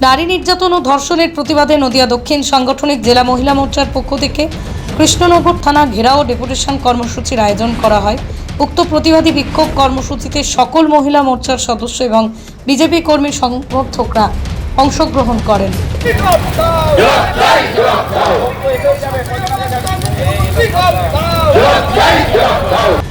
নারী নির্যাতন ও ধর্ষণের প্রতিবাদে নদিয়া দক্ষিণ সাংগঠনিক জেলা মহিলা মোর্চার পক্ষ থেকে কৃষ্ণনগর থানা ঘেরাও ডেপুটেশন কর্মসূচির আয়োজন করা হয়। উক্ত প্রতিবাদী বিক্ষোভ কর্মসূচিতে সকল মহিলা মোর্চার সদস্য এবং বিজেপি কর্মী সমর্থকরা অংশগ্রহণ করেন!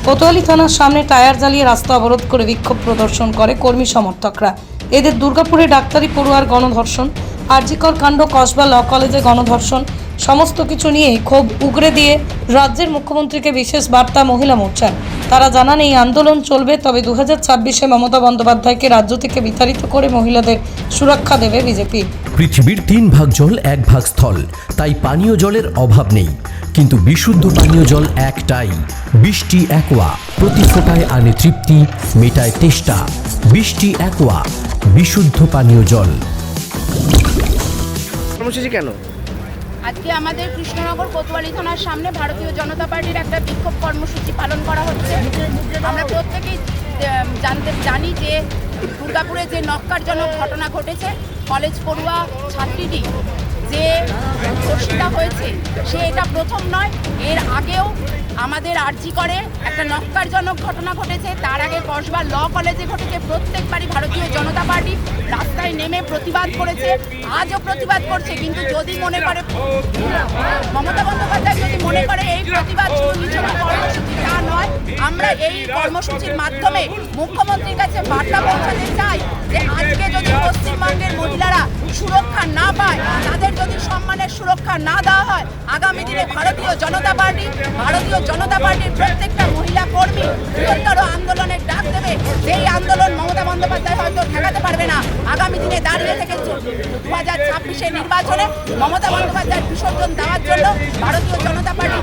কোতোয়ালি থানার সামনে টায়ার জ্বালিয়ে রাস্তা অবরোধ করে বিক্ষোভ প্রদর্শন করে কর্মী সমর্থকরা এদের দুর্গাপুরে ডাক্তারি পড়ুয়ার গণধর্ষণ, আরজিকর কাণ্ড কসবা ল কলেজে গণধর্ষণ সমস্ত কিছু নিয়ে ক্ষোভ উগরে দিয়ে রাজ্যের মুখ্যমন্ত্রীকে বিশেষ বার্তা মহিলা মোর্চার। তারা জানান এই আন্দোলন চলবে তবে দু হাজার ছাব্বিশে মমতা বন্দ্যোপাধ্যায়কে রাজ্য থেকে বিতাড়িত করে মহিলাদের সুরক্ষা দেবে বিজেপি। পৃথিবীর তিন ভাগ জল এক ভাগ স্থল। তাই পানীয় জলের অভাব নেই। কিন্তু বিশুদ্ধ পানীয় জল একটাই। বৃষ্টি একোয়া। প্রতি ফোটায় আনে তৃপ্তি মেটায় তেষ্টা। বৃষ্টি একোয়া। বিশুদ্ধ পানীয় জল। কর্মসূচি কেন? আজকে আমাদের কৃষ্ণনগর কোতোয়ালি থানার সামনে ভারতীয় জনতা পার্টির একটা বিক্ষোভ কর্মসূচি পালন করা হচ্ছে। আমরা প্রত্যেকেই জানতে জানি যে দুর্গাপুরে যে নক্কারজনক ঘটনা ঘটেছে, কলেজ পড়ুয়া ছাত্রীটি যে ধর্ষিতা হয়েছে, সে এটা প্রথম নয়, এর আগেও আমাদের আর্জি করে। একটা নক্কারজনক ঘটনা ঘটেছে। তার আগে কসবা ল কলেজে ঘটেছে। প্রত্যেকবারই ভারতীয় জনতা পার্টি রাস্তায় নেমে প্রতিবাদ করেছে। আজও প্রতিবাদ করছে। কিন্তু যদি মনে করে মমতা বন্দ্যোপাধ্যায় যদি মনে করে এই প্রতিবাদ কর্মসূচি, তা নয়, আমরা এই কর্মসূচির মাধ্যমে মুখ্যমন্ত্রীর কাছে বার্তা পৌঁছাতে চাই যে আজকে যদি পশ্চিমবঙ্গের মহিলারা সুরক্ষা না দেওয়া হয় আগামী দিনে ভারতীয় জনতা পার্টি ভারতীয় জনতা পার্টির প্রত্যেকটা মহিলা কর্মী দু হাজার ছাব্বিশের নির্বাচনে মমতা বন্দ্যোপাধ্যায় বিসর্জন দেওয়ার জন্য ভারতীয় জনতা পার্টি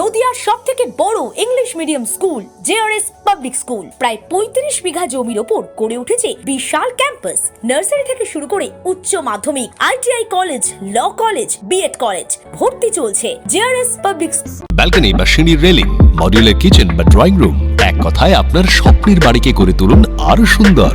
নদিয়ার সব থেকে বড় English medium school JRS public school. প্রায় পঁয়ত্রিশ বিঘা জমির ওপর গড়ে উঠেছে বিশাল ক্যাম্পাস। নার্সারি থেকে শুরু করে উচ্চ মাধ্যমিক ITI college law college BEd college ভর্তি চলছে জেআরএস পাবলিক ব্যালকনি বা সিঁড়ির রেলিং মডিউলার কিচেন বা ড্রয়িং রুম এক কথায় আপনার স্বপ্নের বাড়িকে করে তুলুন আরও সুন্দর।